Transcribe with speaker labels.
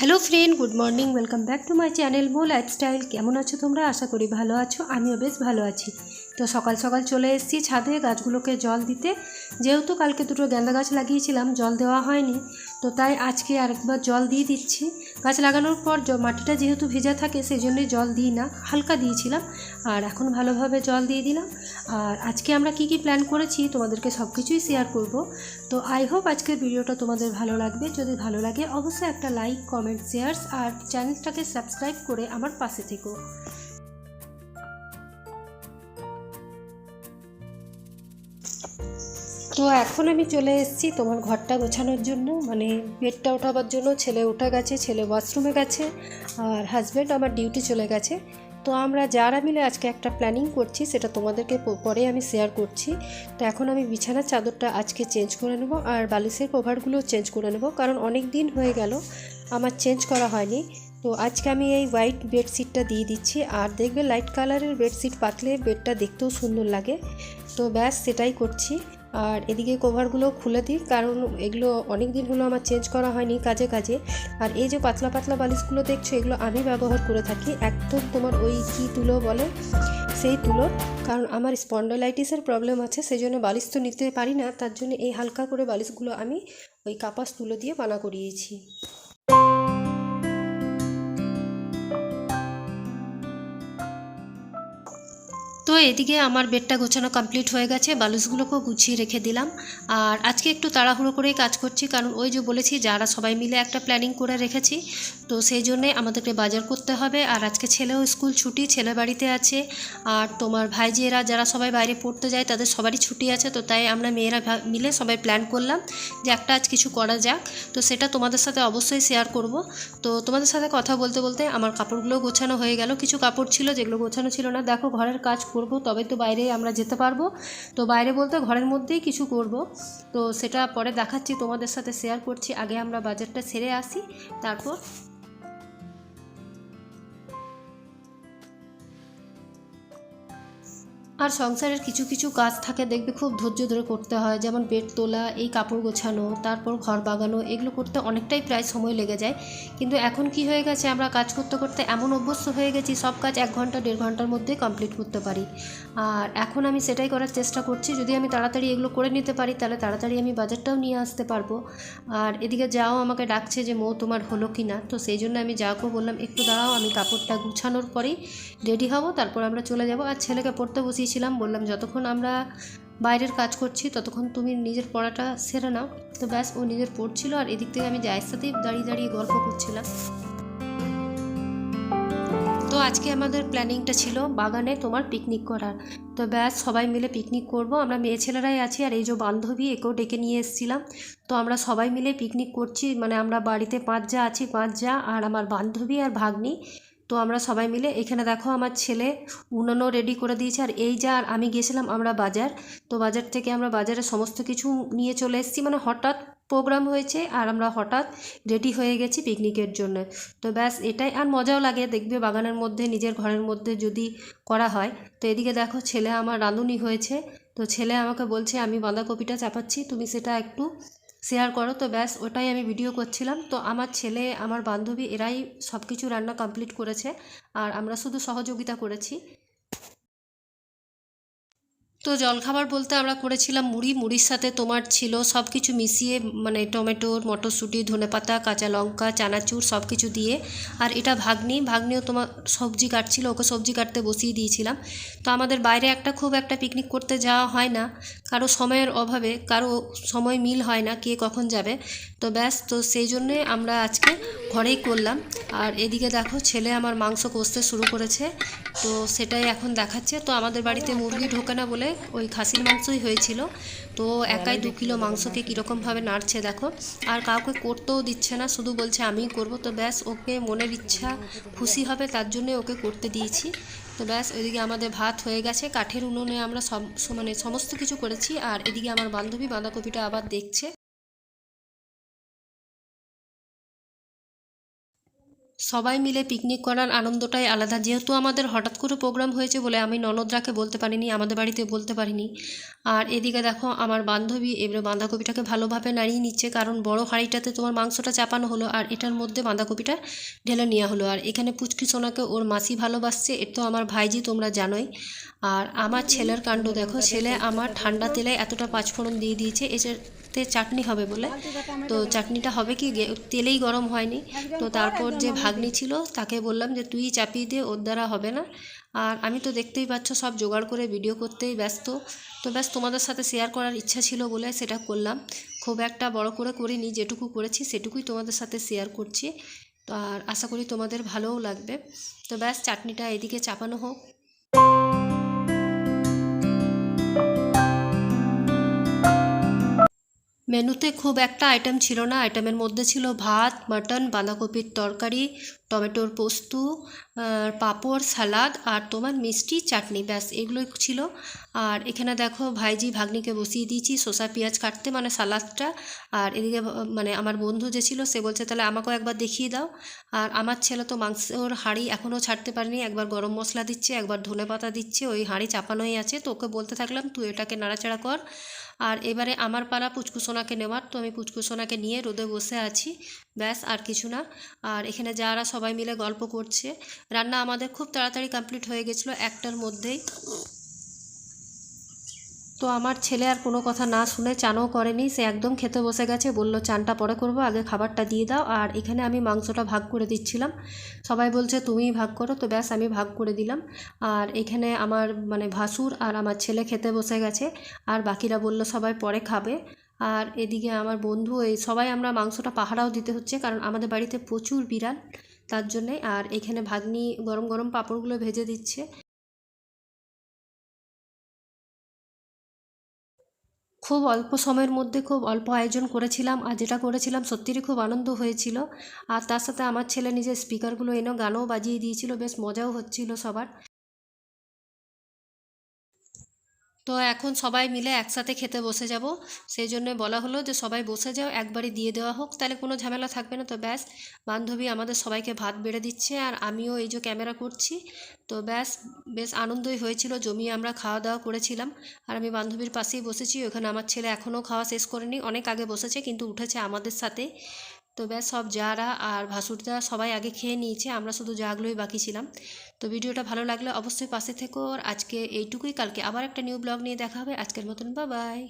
Speaker 1: Hello friend good morning welcome back to my channel Mo lifestyle কেমন আছো তোমরা? আশা করি ভালো আছো। আমিও বেশ ভালো আছি। তো সকাল সকাল চলে এসেছি ছাদে গাছগুলোকে জল দিতে। যেহেতু কালকে দুটো গেঁদা গাছ লাগিয়েছিলাম, জল দেওয়া হয়নি। তো তাই আজকে আরেকবার জল দিয়ে দিচ্ছি। গাছ লাগানোর পর মাটিটা যেহেতু ভেজা থাকে সেই জন্যই জল দিই না। হালকা দিয়েছিলাম, আর এখন ভালোভাবে জল দিয়ে দিলাম। আর আজকে আমরা কি কি প্ল্যান করেছি তোমাদেরকে সব কিছুই শেয়ার করব। তো আই হোপ আজকের ভিডিওটা তোমাদের ভালো লাগবে। যদি ভালো লাগে, অবশ্যই একটা লাইক কমেন্ট শেয়ার্স আর চ্যানেলটাকে সাবস্ক্রাইব করে আমার পাশে থেকো। তো এখন আমি চলে এসেছি তোমার ঘরটা গোছানোর জন্য। মানে বেডটা ওঠাবার জন্য ছেলে উঠে গেছে, ছেলে ওয়াশরুমে গেছে, আর হাজব্যান্ড আমার ডিউটি চলে গেছে। তো আমরা যারা মিলে আজকে একটা প্ল্যানিং করছি, সেটা তোমাদেরকে পরে আমি শেয়ার করছি। তো এখন আমি বিছানার চাদরটা আজকে চেঞ্জ করে নেব, আর বালিশের কভারগুলো চেঞ্জ করে নেব, কারণ অনেক দিন হয়ে গেল আমার চেঞ্জ করা হয়নি। তো আজকে আমি এই হোয়াইট বেডশিটটা দিয়ে দিচ্ছি, আর দেখবে লাইট কালারের বেডশিট পাতলে বেডটা দেখতেও সুন্দর লাগে। তো ব্যাস, সেটাই করছি। আর এদিকে কভারগুলো খুলে দিই, কারণ এগুলো অনেক দিন হলো আমার চেঞ্জ করা হয়নি কাজে কাজে। আর এই যে পাতলা পাতলা বালিশগুলো দেখছ, এগুলো আমি ব্যবহার করে থাকি। একদম তোমার ওই কি তুলো বলে? সেই তুলো। কারণ আমার স্পন্ডোলাইটিসের প্রবলেম আছে সেই জন্য বালিশ তো নিতে পারি না। তার জন্য এই হালকা করে বালিশগুলো আমি ওই কাপাস তুলো দিয়ে বানা করিয়েছি। তো এদিকে আমার বেডটা গোছানো কমপ্লিট হয়ে গেছে বালুসগুলোকেও গুছিয়ে রেখে দিলাম। আর আজকে একটু তাড়াহুড়ো করেই কাজ করছি, কারণ ওই যে বলেছি যারা সবাই মিলে একটা প্ল্যানিং করে রেখেছি, তো সেই জন্যে আমাদেরকে বাজার করতে হবে। আর আজকে ছেলেও স্কুল ছুটি, ছেলে বাড়িতে আছে, আর তোমার ভাইজিয়েরা যারা সবাই বাইরে পড়তে যায়, তাদের সবারই ছুটি আছে, তো তাই আমরা মেয়েরা মিলে সবাই প্ল্যান করলাম যে একটা আজ কিছু করা যাক। তো সেটা তোমাদের সাথে অবশ্যই শেয়ার করব। তো তোমাদের সাথে কথা বলতে বলতে আমার কাপড়গুলো গোছানো হয়ে গেল। কিছু কাপড় ছিল যেগুলো গোছানো ছিল না। দেখো ঘরের কাজ করব, তবে তো বাইরে আমরা যেতে পারব। তো বাইরে বলতে ঘরের মধ্যেই কিছু করব। তো সেটা পরে দেখাচ্ছি, তোমাদের সাথে শেয়ার করছি। আগে আমরা বাজারটা সেরে আসি, তারপর আর সংসারের কিছু কিছু কাজ থাকে দেখবে খুব ধৈর্য ধরে করতে হয়, যেমন বেড তোলা, এই কাপড় গোছানো, তারপর ঘর বাগানো, এগুলো করতে অনেকটাই প্রায় সময় লেগে যায়। কিন্তু এখন কি হয়ে গেছে? আমরা কাজ করতে করতে এমন অভ্যস্ত হয়ে গেছি, সব কাজ এক ঘণ্টা, দেড় ঘণ্টার মধ্যে কমপ্লিট করতে পারি। আর এখন আমি সেটাই করার চেষ্টা করছি, যদি আমি তাড়াতাড়ি এগুলো করে নিতে পারি, তাহলে তাড়াতাড়ি আমি বাজারটাও নিয়ে আসতে পারব। আর এদিকে যাও আমাকে ডাকছে যে, মো, তোমার হলো কি না? তো সেই জন্য আমি যাওকে বললাম, একটু দাঁড়াও, আমি কাপড়টা গুছানোর পরেই রেডি হব, তারপর আমরা চলে যাব। আর ছেলেকে পড়তে বসিয়েছিলাম বললাম, যতক্ষণ আমরা বাইরের কাজ করছি, ততক্ষণ তুমি নিজের পড়াটা সেরে নাও। তো ব্যাস, ও নিজের পড়ছিল আর এদিক থেকে আমি জায়ের সাথেই দাঁড়িয়ে দাঁড়িয়ে গল্প করছিলাম। তো আজকে আমাদের প্ল্যানিংটা ছিল বাগানে তোমার পিকনিক করার। তো ব্যাস, সবাই মিলে পিকনিক করব। আমরা মেয়ে ছেলেরাই আছি আর এই যে বান্ধবী, একেও ডেকে নিয়ে এসেছিলাম। তো আমরা সবাই মিলে পিকনিক করছি মানে আমরা বাড়িতে পাঁচ যা আছি, পাঁচ যা, আর আমার বান্ধবী আর ভাগ্নি। তো আমরা সবাই মিলে এখানে দেখো আমার ছেলে উনানও রেডি করে দিয়েছে। আর এই যা আর আমি গিয়েছিলাম আমরা বাজার, তো বাজার থেকে আমরা বাজারে সমস্ত কিছু নিয়ে চলে এসেছি। মানে হঠাৎ প্রোগ্রাম হয়েছে আর আমরা হঠাৎ রেডি হয়ে গেছি পিকনিকের জন্য। তো ব্যাস এটাই, আর মজাও লাগে, দেখবে বাগানের মধ্যে, নিজের ঘরের মধ্যে যদি করা হয়। তো এদিকে দেখো ছেলে আমার রাঁধুনি হয়েছে। তো ছেলে আমাকে বলছে, আমি বাঁধাকপিটা চাপাচ্ছি, তুমি সেটা একটু শেয়ার করো। তো ব্যাস, ওটাই আমি ভিডিও করছিলাম। তো আমার ছেলে, আমার বান্ধবী, এরাই সব কিছু রান্না কমপ্লিট করেছে। আর আমরা শুধু সহযোগিতা করেছি। তো জলখাবার বলতে আমরা করেছিলাম মুড়ি, মুড়ির সাথে তোমার ছিল সব কিছু মিশিয়ে মানে টমেটোর মটরশুঁটি, ধনেপাতা, কাঁচা লঙ্কা, চানাচুর সব কিছু দিয়ে, আর এটা ভাগ্নি, ভাগ্নিও তোমার সবজি কাটছিল, ওকে সবজি কাটতে বসিয়ে দিয়েছিলাম। তো আমাদের বাইরে একটা খুব একটা পিকনিক করতে যাওয়া হয় না, কারও সময়ের অভাবে, কারও সময় মিল হয় না, কে কখন যাবে। তো ব্যাস, তো সেই জন্যে আমরা আজকে ঘরেই করলাম। আর এদিকে দেখো, ছেলে আমার মাংস কষতে শুরু করেছে। তো সেটাই এখন দেখাচ্ছে। তো আমাদের বাড়িতে মুরগি ঢোকে না বলে ওই খাসির মাংসই হয়েছিল। তো একাই দু কিলো মাংসকে কীরকমভাবে নাড়ছে দেখো। আর কাউকে করতেও দিচ্ছে না, শুধু বলছে আমিই করব। তো ব্যাস, ওকে মনের ইচ্ছা খুশি হবে, তার জন্য ওকে করতে দিয়েছি। তো ব্যাস, ওইদিকে আমাদের ভাত হয়ে গেছে। কাঠের উনুনে আমরা সব মানে সমস্ত কিছু করেছি। আর এদিকে আমার বান্ধবী বাঁধাকপিটা আবার দেখছে। সবাই মিলে পিকনিক করার আনন্দটাই আলাদা। যেহেতু আমাদের হঠাৎ করে প্রোগ্রাম হয়েছে বলে আমি ননদরাকে বলতে পারিনি, আমাদের বাড়িতে বলতে পারিনি। আর এদিকে দেখো, আমার বান্ধবী এবারে বাঁধাকপিটাকে ভালোভাবে নাড়িয়ে নিচ্ছে, কারণ বড় হাঁড়িটাতে তোমার মাংসটা চাপানো হলো আর এটার মধ্যে বাঁধাকপিটা ঢেলে নেওয়া হলো। আর এখানে পুচকি সোনাকে ওর মাসি ভালোবাসছে, এ তো আমার ভাইজি, তোমরা জানোই। আর আমার ছেলের কাণ্ড দেখো, ছেলে আমার ঠান্ডা তেলে এতটা পাঁচফোড়ন দিয়ে দিয়েছে, এটাতে চাটনি হবে বলে। তো চাটনিটা হবে কি তেলেই গরম হয়নি। তো তারপর যে ভাগ্নি ছিল, তাকে বললাম যে, তুই চাপিয়ে দে, ওর দ্বারা হবে না। আর আমি তো দেখতেই পাচ্ছ, সব জোগাড় করে ভিডিও করতেই ব্যস্ত। তো ব্যাস, তোমাদের সাথে শেয়ার করার ইচ্ছা ছিল বলে সেটা করলাম। খুব একটা বড় করে করিনি, যেটুকু করেছি সেটুকুই তোমাদের সাথে শেয়ার করছি। তো আর আশা করি তোমাদের ভালোও লাগবে। তো ব্যাস, চাটনিটা এদিকে চাপানো হোক। মেনুতে খুব একটা আইটেম ছিল না। আইটেমের মধ্যে ছিল ভাত মাটন বাঁধাকপির তরকারি, টমেটোর পোস্ত পাঁপড় সালাদ আর তোমার মিষ্টি চাটনি, ব্যাস, এগুলোই ছিল। আর এখানে দেখো ভাইজি ভাগ্নিকে বসিয়ে দিয়েছি, শসা, পেঁয়াজ কাটতে মানে সালাদটা। আর এদিকে মানে আমার বন্ধু যে ছিল, সে বলছে, তাহলে আমাকেও একবার দেখিয়ে দাও। আর আমার ছেলে তো মাংসর হাঁড়ি এখনও ছাড়তে পারেনি। একবার গরম মশলা দিচ্ছে, একবার ধনে পাতা দিচ্ছে, ওই হাঁড়ি চাপানোই আছে। তো ওকে বলতে থাকলাম, তুই এটাকে নাড়াচাড়া কর। আর এবারে আমার পালা পুচকুসোনাকে নেওয়ার, তো আমি পুচকুসোনাকে নিয়ে রোদে বসে আছি। ব্যাস, আর কিছু না। আর এখানে যারা সবাই মিলে গল্প করছে, রান্না আমাদের খুব তাড়াতাড়ি কমপ্লিট হয়ে গেছিল একটার মধ্যেই। তো আমার ছেলে আর কোনো কথা না শুনে চানও করেনি। সে একদম খেতে বসে গেছে, বলল, চানটা পরে করব, আগে খাবারটা দিয়ে দাও। আর এখানে আমি মাংসটা ভাগ করে দিচ্ছিলাম। সবাই বলছে, তুমিই ভাগ করো। তো ব্যাস, আমি ভাগ করে দিলাম। আর এখানে আমার মানে ভাসুর আর আমার ছেলে খেতে বসে গেছে। আর বাকিরা বলল, সবাই পরে খাবে। আর এদিকে আমার বন্ধু, এই সবাই আমরা মাংসটা পাহারাও দিতে হচ্ছে, কারণ আমাদের বাড়িতে প্রচুর বিড়াল, তার জন্যে। আর এখানে ভাগ্নি গরম গরম পাঁপড়গুলো ভেজে দিচ্ছে। খুব অল্প সময়ের মধ্যে খুব অল্প আয়োজন করেছিলাম আর যেটা করেছিলাম সত্যিই খুব আনন্দ হয়েছিল। আর তার সাথে আমার ছেলে নিজের স্পিকারগুলো এনেও গানও বাজিয়ে দিয়েছিল, বেশ মজাও হচ্ছিল সবার। তো এখন সবাই মিলে একসাথে খেতে বসে যাব। সেই জন্য বলা হলো যে সবাই বসে যাও, একবারই দিয়ে দেওয়া হোক। তাহলে কোনো ঝামেলা থাকবে না। তো ব্যাস, বান্ধবী আমাদের সবাইকে ভাত বেড়ে দিচ্ছে আর আমিও এই যে ক্যামেরা করছি। তো ব্যাস, বেশ আনন্দই হয়েছিল। জমিয়ে আমরা খাওয়া দাওয়া করেছিলাম আর আমি বান্ধবীর পাশেই বসেছি। ওখানে আমার ছেলে এখনও খাওয়া শেষ করেনি। অনেক আগে বসেছে, কিন্তু উঠেছে আমাদের সাথে। তো ব্যাস সব যারা আর ভাসুরদা সবাই আগে খেয়ে নিয়েছে, আমরা শুধু যাগুলোই বাকি ছিলাম। তো ভিডিওটা ভালো লাগলে অবশ্যই পাশে থেকো। আর আজকে এইটুকুই, কালকে আবার একটা নিউ ব্লগ নিয়ে দেখা হবে। আজকের মতন বা বাই